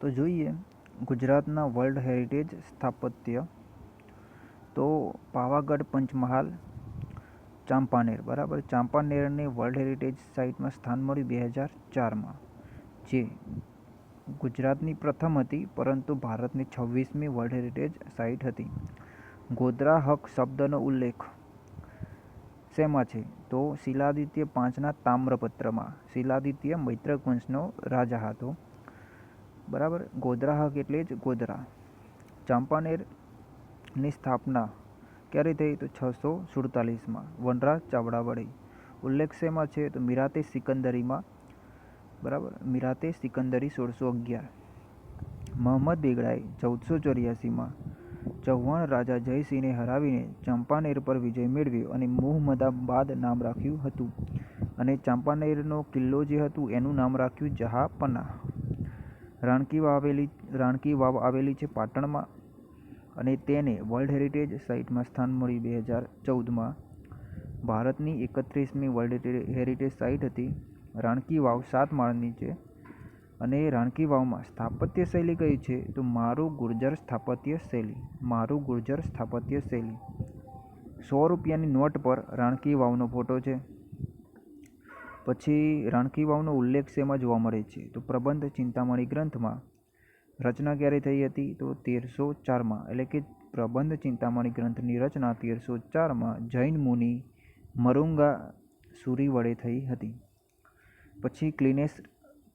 તો જોઈએ, ગુજરાતના વર્લ્ડ હેરિટેજ સ્થાપત્ય તો પાવાગઢ પંચમહાલ, ચાંપાનેર, બરાબર? ચાંપાનેરને વર્લ્ડ હેરિટેજ સાઇટમાં સ્થાન મળ્યું બે હજાર ચારમાં, જે ગુજરાતની પ્રથમ હતી, પરંતુ ભારતની છવ્વીસમી વર્લ્ડ હેરિટેજ સાઇટ હતી. ગોધરા હક શબ્દનો ઉલ્લેખ શેમાં છે? તો શિલાદિત્ય પાંચના તામ્રપત્રમાં, શિલાદિત્ય મૈત્રક વંશનો રાજા હતો. બરાબર? ગોધરા હક એટલે જ ગોધરા. ચાંપાનેરની સ્થાપના ક્યારે થઈ? તો છસો સુડતાલીસમાં. વનરાજ ચાવડા વડે ઉલ્લેખ છે? તો મિરાતે સિકંદરીમાં. બરાબર? મિરાતે સિકંદરી સોળસો અગિયાર. મોહમ્મદ બેગડાએ ચૌદસો ચોર્યાસીમાં ચૌહાણ રાજા જયસિંહને હરાવીને ચંપાનેર પર વિજય મેળવ્યો અને મુહમ્મદાબાદ નામ રાખ્યું હતું. અને ચાંપાનેરનો કિલ્લો જે હતું, એનું નામ રાખ્યું જહાંપનાહ રાણકી વાવ આવેલી રાણકી વાવ આવેલી છે પાટણમાં અને તેને વર્લ્ડ હેરિટેજ સાઇટમાં સ્થાન મળ્યું બે હજાર ચૌદમાં. ભારતની એકત્રીસમી વર્લ્ડ હેરિટેજ સાઇટ હતી. રાણકી વાવ સાત માળની છે અને રાણકી વાવમાં સ્થાપત્ય શૈલી કઈ છે? તો મારું ગુર્જર સ્થાપત્ય શૈલી. મારું ગુર્જર સ્થાપત્ય શૈલી. સો રૂપિયાની નોટ પર રાણકી વાવનો ફોટો છે. પછી રાણકી વાવનો ઉલ્લેખ શેમાં જોવા મળે છે. તો પ્રબંધ ચિંતામણી ગ્રંથમાં રચના ક્યારે થઈ હતી? તો તેરસો ચારમાં એટલે કે પ્રબંધ ચિંતામણી ગ્રંથની રચના તેરસો ચારમાં જૈન મુનિ મરુંગા સુરી વડે થઈ હતી. પછી ક્લીનેસ્ટ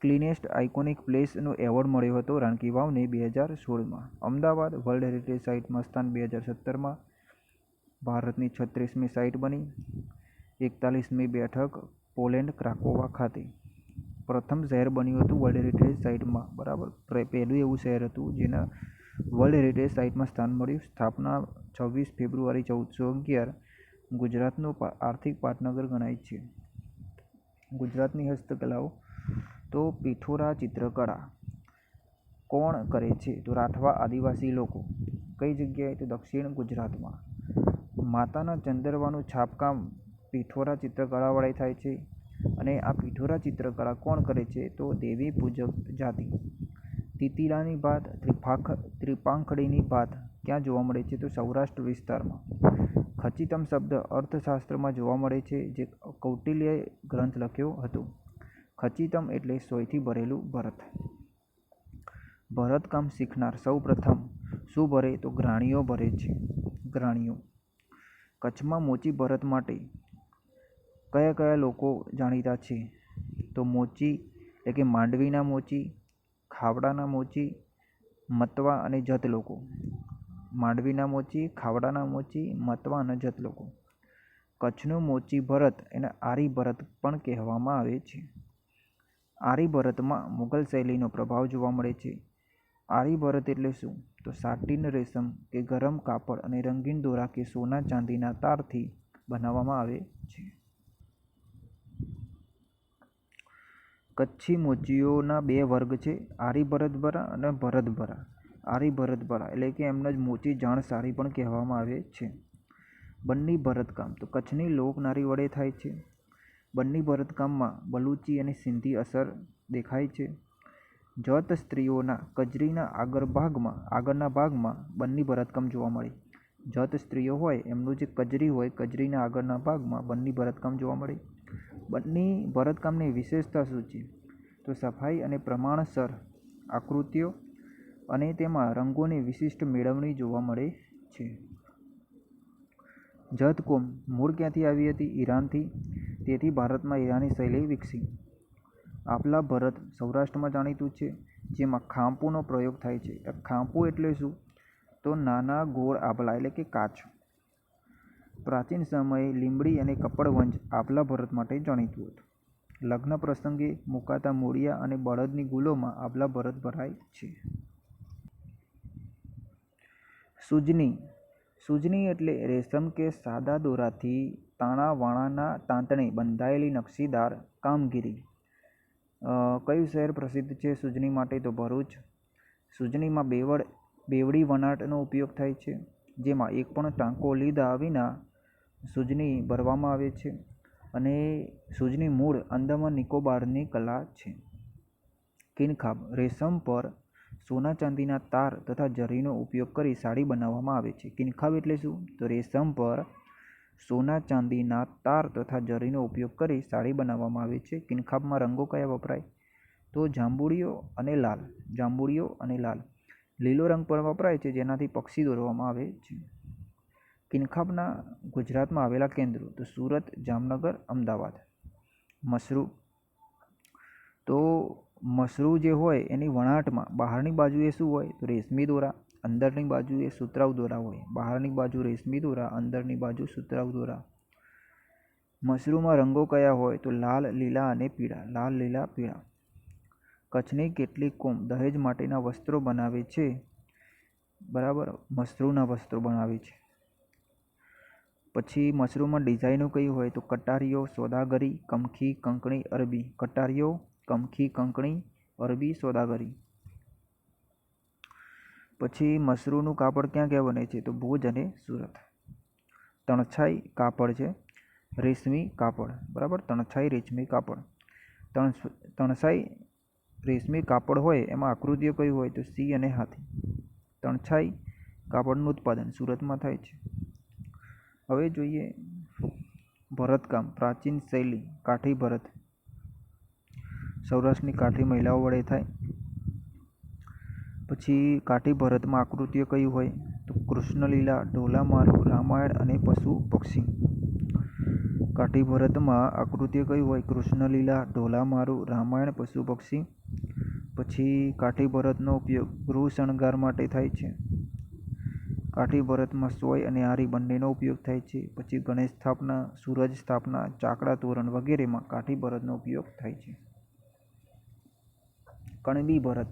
ક્લીનેસ્ટ આઇકોનિક પ્લેસનો એવોર્ડ મળ્યો હતો રાણકી વાવને બે હજાર સોળમાં. અમદાવાદ વર્લ્ડ હેરિટેજ સાઇટમાં સ્થાન બે હજાર સત્તરમાં. ભારતની છત્રીસમી સાઇટ બની. એકતાલીસમી બેઠક પોલેન્ડ, ક્રાકોવા ખાતે. પ્રથમ શહેર બન્યું હતું વર્લ્ડ હેરિટેજ સાઇટમાં. બરાબર. પહેલું એવું શહેર હતું જેના વર્લ્ડ હેરિટેજ સાઇટમાં સ્થાન મળ્યું. સ્થાપના છવ્વીસ ફેબ્રુઆરી ચૌદસો અગિયાર. ગુજરાતનું આર્થિક પાટનગર ગણાય છે. ગુજરાતની હસ્તકલાઓ તો પિઠોરા ચિત્રકળા કોણ કરે છે? તો રાઠવા આદિવાસી લોકો. કઈ જગ્યાએ? તો દક્ષિણ ગુજરાતમાં. માતાના ચંદરવાનું છાપકામ પિઠોરા ચિત્રકળા વડે થાય છે અને આ પિઠોરા ચિત્રકળા કોણ કરે છે તો દેવી પૂજક જાતિ. તીતીલાની ભાત ત્રિપાખ ત્રિપાંખડીની ભાત ક્યાં જોવા મળે છે તો સૌરાષ્ટ્ર વિસ્તારમાં. ખચિતમ શબ્દ અર્થશાસ્ત્રમાં જોવા મળે છે જે કૌટિલ્યએ ગ્રંથ લખ્યો હતો. ખચિતમ એટલે સોયથી ભરેલું ભરત. ભરતકામ શીખનાર સૌ પ્રથમ શું ભરે તો ગ્રાણીઓ ભરે છે. ગ્રાણીઓ. કચ્છમાં મોચી ભરત માટે કયા કયા લોકો જાણીતા છે? તો મોચી એટલે કે માંડવીના મોચી, ખાવડાના મોચી, મતવા અને જત લોકો. માંડવીના મોચી, ખાવડાના મોચી, મતવા અને જત લોકો. કચ્છનું મોચી ભરત એને આરી ભરત પણ કહેવામાં આવે છે. આરી ભરતમાં મુઘલ શૈલીનો પ્રભાવ જોવા મળે છે. આરી ભરત એટલે શું? તો સાટીન રેશમ કે ગરમ કાપડ અને રંગીન દોરા કે સોના ચાંદીના તારથી બનાવવામાં આવે છે. કચ્છી મોચીઓના બે વર્ગ છે આરી અને ભરતભરા. આરી એટલે કે એમને જ મોચી જાણ સારી પણ કહેવામાં આવે છે. બન્ની ભરતકામ. તો કચ્છની લોકનારી વડે થાય છે. બન્ની ભરતકામમાં બલુચી અને સિંધી અસર દેખાય છે. જત સ્ત્રીઓના કજરીના આગળ ભાગમાં, આગળના ભાગમાં બન્ની ભરતકામ જોવા મળે. જત સ્ત્રીઓ હોય, એમનું જે કજરી હોય, કજરીના આગળના ભાગમાં બન્ની ભરતકામ જોવા મળે. બન્ની ભરતકામની વિશેષતા શું છે? તો સફાઈ અને પ્રમાણસર આકૃતિઓ અને તેમાં રંગોની વિશિષ્ટ મેળવણી જોવા મળે છે. જત કોમ મૂળ ક્યાંથી આવી હતી? ઈરાનથી. તેથી ભારતમાં ઈરાની શૈલી વિકસી. આપલા ભરત સૌરાષ્ટ્રમાં જાણીતું છે, જેમાં ખાંપુનો પ્રયોગ થાય છે. ખાંપુ એટલે શું? તો નાના ગોળ આભલા એટલે કે કાચ. પ્રાચીન સમયે લીંબડી અને કપડવંજ આપલા ભરત માટે જાણીતું હતું. લગ્ન પ્રસંગે મુકાતા મૂળિયા અને બળદની ગુલોમાં આપલા ભરત ભરાય છે. સુજની સુજની એટલે રેશમ કે સાદા દોરાથી તાણાવાણાના તાંતણે બંધાયેલી નકશીદાર કામગીરી. કયું શહેર પ્રસિદ્ધ છે સુજની માટે તો ભરૂચ. સુજનીમાં બેવડ, બેવડી વનાટનો ઉપયોગ થાય છે, જેમાં એક પણ ટાંકો લીધા વિના સુજની ભરવામાં આવે છે અને સુજની મૂળ અંદમાન નિકોબારની કલા છે. કિનખાબ રેશમ પર સોના ચાંદીના તાર તથા જરીનો ઉપયોગ કરી સાડી બનાવવામાં આવે છે. કિનખાબ એટલે શું? તો રેશમ પર સોના ચાંદીના તાર તથા જરીનો ઉપયોગ કરી સાડી બનાવવામાં આવે છે. કિનખાબમાં રંગો કયા વપરાય? તો જાંબુડિયો અને લાલ. જાંબુડિયો અને લાલ. લીલો રંગ પણ વપરાય છે જેનાથી પક્ષી દોરવામાં આવે છે. કિનખાબના ગુજરાતમાં આવેલા કેન્દ્રો તો સુરત, જામનગર, અમદાવાદ. મસરૂ. તો મસરૂ જે હોય એની વણાટમાં બહારની બાજુએ શું હોય? તો રેશમી દોરા. અંદરની બાજુએ સુતરાઉ દોરા હોય. બહારની બાજુ રેશમી દોરા, અંદરની બાજુ સુતરાઉ દોરા. મશરૂમાં રંગો કયા હોય? તો લાલ, લીલા અને પીળા. લાલ, લીલા, પીળા. કચ્છની કેટલીક કોમ દહેજ માટેના વસ્ત્રો બનાવે છે. બરાબર? મશરૂના વસ્ત્રો બનાવે છે. પછી મશરૂમાં ડિઝાઇનો કઈ હોય તો કટારીઓ, સોદાગરી કમખી કંકણી, અરબી. કટારીઓ કમખી કંકણી, અરબી, સોદાગરી. પછી મશરૂનું કાપડ ક્યાં ક્યાં બને છે તો ભુજ અને સુરત. તણછાઈ કાપડ છે, રેશમી કાપડ. બરાબર? તણછાઈ, રેશમી કાપડ. તણ તણછાઈ રેશમી કાપડ હોય એમાં આકૃતિઓ કઈ હોય તો સિંહ અને હાથી. તણછાઈ કાપડનું ઉત્પાદન સુરતમાં થાય છે. હવે જોઈએ ભરતકામ, પ્રાચીન શૈલી, કાઠી ભરત. સૌરાષ્ટ્રની કાઠી મહિલાઓ વડે થાય. પછી કાઠી ભરતમાં આકૃતિઓ કઈ હોય? તો કૃષ્ણલીલા, ઢોલામારું, રામાયણ અને પશુ પક્ષી. કાઠી ભરતમાં આકૃતિઓ કઈ હોય? કૃષ્ણલીલા, ઢોલામારું, રામાયણ, પશુ પક્ષી. પછી કાઠી ભરતનો ઉપયોગ ગૃહ શણગાર માટે થાય છે. કાઠી ભરતમાં સોય અને આરી બંનેનો ઉપયોગ થાય છે. પછી ગણેશ સ્થાપના, સૂરજ સ્થાપના, ચાકડા તોરણ વગેરેમાં કાઠી ભરતનો ઉપયોગ થાય છે. કણબી ભરત.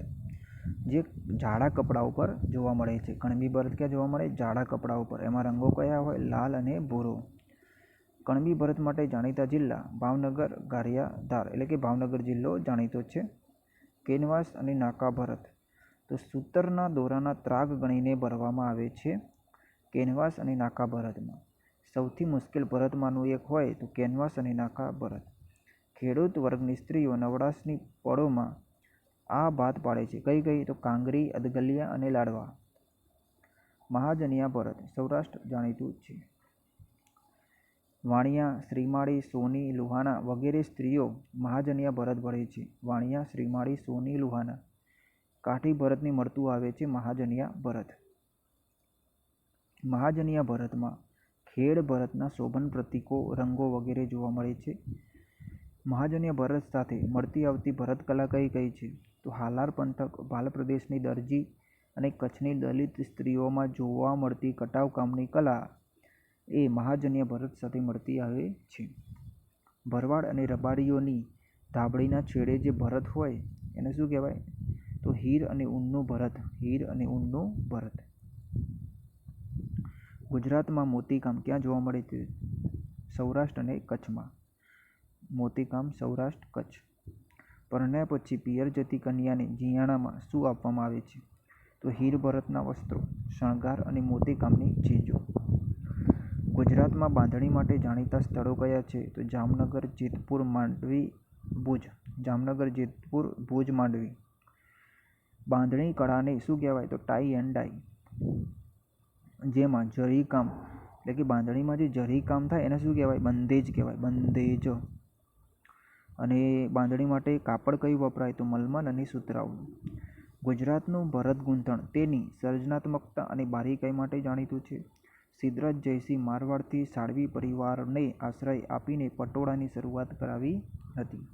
જે જાડા કપડા ઉપર જોવા મળે છે. કણબી ભરત ક્યાં જોવા મળે? જાડા કપડા ઉપર. એમાં રંગો કયા હોય? લાલ અને ભૂરો. કણબી ભરત માટે જાણીતા જિલ્લા ભાવનગર ગારિયાધાર એટલે કે ભાવનગર જિલ્લો જાણીતો છે. કેનવાસ અને નાકા ભરત. તો સૂતરના દોરાના ત્રાગ ગણીને ભરવામાં આવે છે કેનવાસ અને નાકા ભરતમાં. સૌથી મુશ્કેલ ભરતમાંનું એક હોય તો કેનવાસ અને નાકા ભરત. ખેડૂત વર્ગની સ્ત્રીઓ નવરાશની પળોમાં આ ભાત પાડે છે. કઈ કઈ? તો કાંગરી, અદગલિયા અને લાડવા. મહાજનિયા ભરત, સૌરાષ્ટ્ર જાણીતું છે. વાણિયા, શ્રીમાળી, સોની, લુહાના વગેરે સ્ત્રીઓ મહાજનિયા ભરત ભરે છે. વાણિયા, શ્રીમાળી, સોની લુહાણા કાઠી ભરતને મળતું આવે છે મહાજનિયા ભરત. મહાજનિયા ભરતમાં ખેડ ભરતના શોભન પ્રતીકો, રંગો વગેરે જોવા મળે છે. મહાજન્ય ભરત સાથે મળતી આવતી ભરત કલા કઈ કઈ છે? તો હાલાર પંથક ભાલ પ્રદેશની દરજી અને કચ્છની દલિત સ્ત્રીઓમાં જોવા મળતી કટાવ કામની કલા એ મહાજન્ય ભરત સાથે મળતી આવે છે. ભરવાડ અને રબારીઓની ધાબળીના છેડે જે ભરત હોય, એને શું કહેવાય? હીર અને ઊનનું ભરત, હીર અને ઊનનું ભરત. ગુજરાતમાં મોતીકામ ક્યાં જોવા મળે છે સૌરાષ્ટ્ર અને કચ્છમાં. મોતીકામ, સૌરાષ્ટ્ર, કચ્છ. પરણ્યા પછી પિયર જતી કન્યાને જીયાણામાં શું આપવામાં આવે છે? તો હીર ભરતના વસ્ત્રો, શણગાર અને મોતીકામની ચીજો. ગુજરાતમાં બાંધણી માટે જાણીતા સ્થળો કયા છે? તો જામનગર, જેતપુર, માંડવી, ભુજ. જામનગર, જેતપુર, ભુજ, માંડવી. બાંધણી કળાને શું કહેવાય? તો ટાઈ એન્ડ ડાઈ જેમાં જરીકામ, એટલે કે બાંધણીમાં જે જરીકામ થાય એને શું કહેવાય? બંધેજ કહેવાય, બંધેજ. અને બાંધણી માટે કાપડ કયું વપરાય? તો મલમલ અને સુતરાઉ. ગુજરાતનું ભરત ગૂંથણ, તેની સર્જનાત્મકતા અને બારીકાઈ માટે જાણીતું છે. સિદ્ધરાજ જયસિંહ મારવાડથી સાળવી પરિવારને આશ્રય આપીને પટોળાની શરૂઆત કરાવી હતી.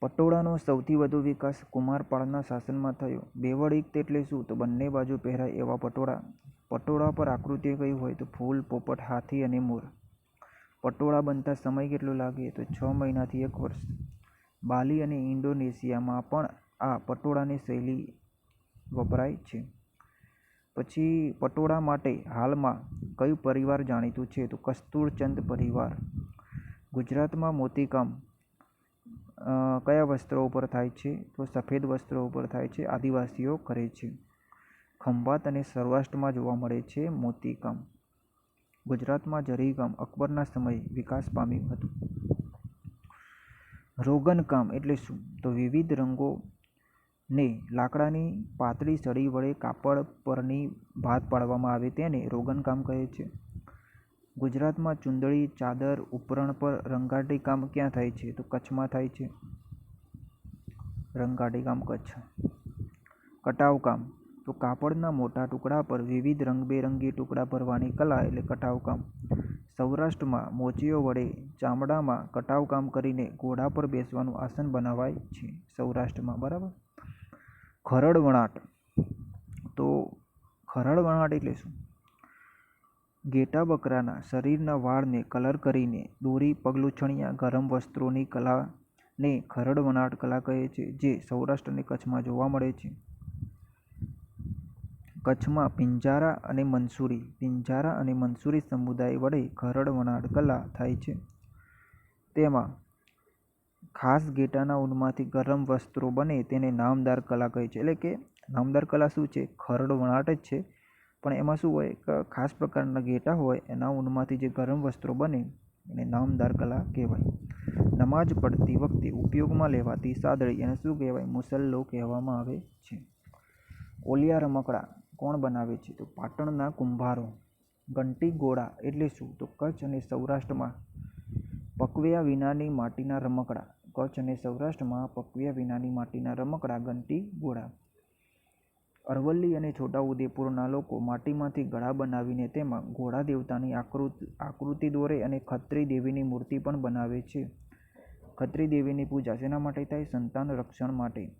પટોળાનો સૌથી વધુ વિકાસ કુમારપાળના શાસનમાં થયો. બેવડ એટલે શું? તો બંને બાજુ પહેરાય એવા પટોળા. પટોળા પર આકૃતિ કઈ હોય તો ફૂલ, પોપટ, હાથી અને મોર. પટોળા બનતા સમય કેટલો લાગે? તો છ મહિનાથી એક વર્ષ. બાલી અને ઇન્ડોનેશિયામાં પણ આ પટોળાની શૈલી વપરાય છે. પછી પટોળા માટે હાલમાં કયું પરિવાર જાણીતું છે? તો કસ્તુરચંદ પરિવાર. ગુજરાતમાં મોતીકામ કયા વસ્ત્રો ઉપર થાય છે? તો સફેદ વસ્ત્રો ઉપર થાય છે, આદિવાસીઓ કરે છે. ખંભાત અને સૌરાષ્ટ્રમાં જોવા મળે છે મોતીકામ. ગુજરાતમાં જરીકામ, અકબરના સમયે, વિકાસ પામ્યું હતું. રોગનકામ એટલે શું? તો વિવિધ રંગો ને લાકડાની પાતળી સળી વડે કાપડ પરની ભાત પાડવામાં આવે તેને રોગનકામ કહે છે. ગુજરાતમાં ચૂંદડી, ચાદર, ઉપરણ પર રંગાટી કામ ક્યાં થાય છે? તો કચ્છમાં થાય છે. રંગાટી કામ કચ્છ. કટાવકામ તો કાપડના મોટા ટુકડા પર વિવિધ રંગબેરંગી ટુકડા ભરવાની કલા એટલે કટાવકામ. સૌરાષ્ટ્રમાં મોચીઓ વડે ચામડામાં કટાવકામ કરીને ઘોડા પર બેસવાનું આસન બનાવાય છે. સૌરાષ્ટ્રમાં બરાબર. ખરડ વણાટ તો ખરડ વણાટ એટલે શું? ઘેટા બકરાના શરીરના વાળને કલર કરીને દોરી, પગલૂછણિયા, ગરમ વસ્ત્રોની કલાને ખરડ વણાટ કલા કહે છે જે સૌરાષ્ટ્ર અને કચ્છમાં જોવા મળે છે. કચ્છમાં પિંજારા અને મનસુરી પિંજારા અને મનસુરી સમુદાય વડે ખરડ વણાટ કલા થાય છે. તેમાં ખાસ ઘેટાના ઊનમાંથી ગરમ વસ્ત્રો બને તેને નામદાર કલા કહે છે. એટલે કે નામદાર કલા શું છે? ખરડ વણાટ જ છે પણ એમાં શું હોય કે ખાસ પ્રકારના ઘેટા હોય, એના ઊનમાંથી જે ગરમ વસ્ત્રો બને, એને નામદાર કલા કહેવાય. નમાજ પઢતી વખતે ઉપયોગમાં લેવાતી સાદડી એને શું કહેવાય? મુસલ્લો કહેવામાં આવે છે. ઓલિયા રમકડાં કોણ બનાવે છે? તો પાટણના કુંભારો. ઘંટી ગોળા એટલે શું? તો કચ્છ અને સૌરાષ્ટ્રમાં પકવ્યા વિનાની માટીના રમકડાં. કચ્છ અને સૌરાષ્ટ્રમાં પકવ્યા વિનાની માટીના રમકડાં, ઘંટી ઘોડા. અરવલ્લી અને છોટાઉદેપુરના લોકો માટીમાંથી ઘડા બનાવીને તેમાં ઘોડા દેવતાની આકૃતિ દોરે અને ખત્રી દેવીની મૂર્તિ પણ બનાવે છે. ખત્રી દેવીની પૂજા શેના માટે થાય? સંતાન રક્ષણ માટે.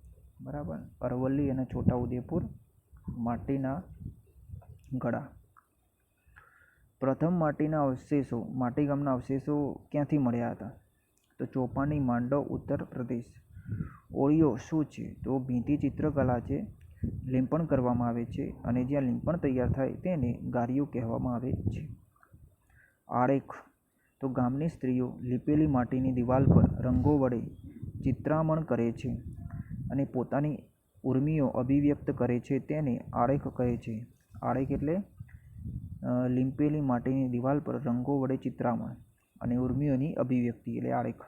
બરાબર. અરવલ્લી અને છોટાઉદેપુર માટીના ઘડા. પ્રથમ માટીના અવશેષો માટી ગામના અવશેષો ક્યાંથી મળ્યા હતા? તો ચોપાની માંડવ, ઉત્તર પ્રદેશ. ઓળિયો શું છે? તો ભીંતી ચિત્રકલા છે. લીંપણ કરવામાં આવે છે અને જ્યાં લીંપણ તૈયાર થાય તેને ગારીઓ કહેવામાં આવે છે. આળેખ તો ગામની સ્ત્રીઓ લીપેલી માટીની દિવાલ પર રંગો વડે ચિત્રામણ કરે છે અને પોતાની ઉર્મિઓ અભિવ્યક્ત કરે છે તેને આળેખ કહે છે. આળેખ એટલે લીંપેલી માટીની દિવાલ પર રંગો વડે ચિત્રામણ અને ઉર્મિઓની અભિવ્યક્તિ એટલે આળેખ.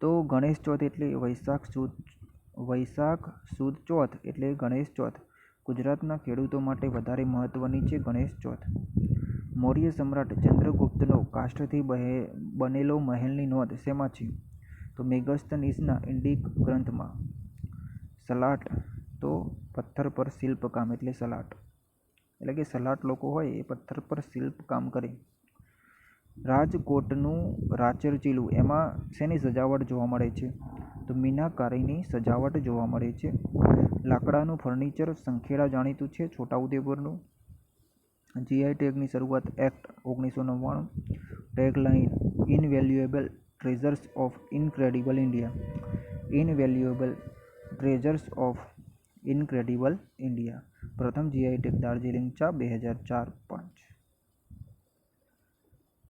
તો ગણેશ ચોથ એટલે વૈશાખ સુદ વૈશાખ સુદ ચોથ એટલે ગણેશ ચોથ. ગુજરાતના ખેડૂતો માટે વધારે મહત્ત્વની છે ગણેશ ચોથ. મૌર્ય સમ્રાટ ચંદ્રગુપ્તનો કાષ્ઠથી બનેલો મહેલની નોંધ શેમાં છે? તો મેગસ્તનીસના ઇન્ડિક ગ્રંથમાં. સલાટ તો પથ્થર પર શિલ્પકામ એટલે સલાટ. એટલે કે સલાટ લોકો હોય એ પથ્થર પર શિલ્પકામ કરે. રાજકોટનું રાચરચીલું એમાં શેની સજાવટ જોવા મળે છે? તો મીનાકારીની સજાવટ જોવા મળે છે. લાકડાનું ફર્નિચર સંખેડા જાણીતું છે છોટાઉદેપુરનું. જીઆઈ ટેગની શરૂઆત એક્ટ, ઓગણીસો નવ્વાણું. Tagline invaluable treasures of incredible India. Invaluable treasures of incredible India. પ્રથમ જીઆઈ ટેગ દાર્જિલિંગ ચા, બે હજાર ચાર.